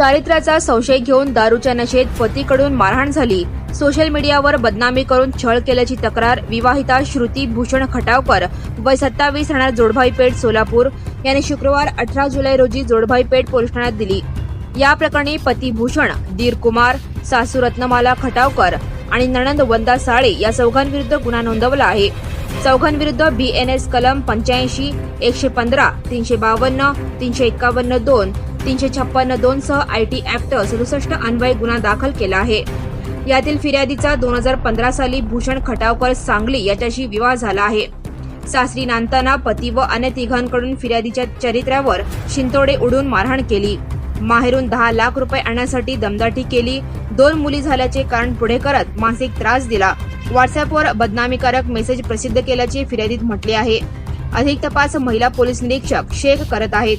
चारित्र्याचा संशय घेऊन दारूच्या नशेत पतीकडून मारहाण झाली. सोशल मीडियावर बदनामी करून छळ केल्याची तक्रार विवाहिता श्रुती भूषण खटावकर वय सत्तावीस राहणार जोडभाई पेठ सोलापूर. यांनी शुक्रवार अठरा जुलै रोजी जोडभाई पेठ पोलीस ठाण्यात दिली. या प्रकरणी पती भूषण दीर कुमार सासू रत्नमाला खटावकर आणि नणंद वंदा साळे या चौघांविरुद्ध गुन्हा नोंदवला आहे. चौघांविरुद्ध बी एन एस कलम पंच्याऐंशी एकशे पंधरा तीनशे बावन्न तीनशे एक्कावन्न दोन तीनशे छप्पन्न दोन सह आय टी ऍक्ट सदुसष्ट अन्वय गुन्हा दाखल केला आहे. यातील फिर्यादीचा दोन हजार पंधरा साली भूषण खटावकर सांगली याच्याशी विवाह झाला आहे. सासरी नांदताना पती व अन्य तिघांकडून फिर्यादीच्या चरित्र्यावर शिंतोडे उडून मारहाण केली. माहेरून दहा लाख रुपये आणण्यासाठी दमदाटी केली. दोन मुली झाल्याचे कारण पुढे करत मानसिक त्रास दिला. व्हॉट्सअपवर बदनामीकारक मेसेज प्रसिद्ध केल्याचे फिर्यादीत म्हटले आहे. अधिक तपास महिला पोलीस निरीक्षक शेख करत आहेत.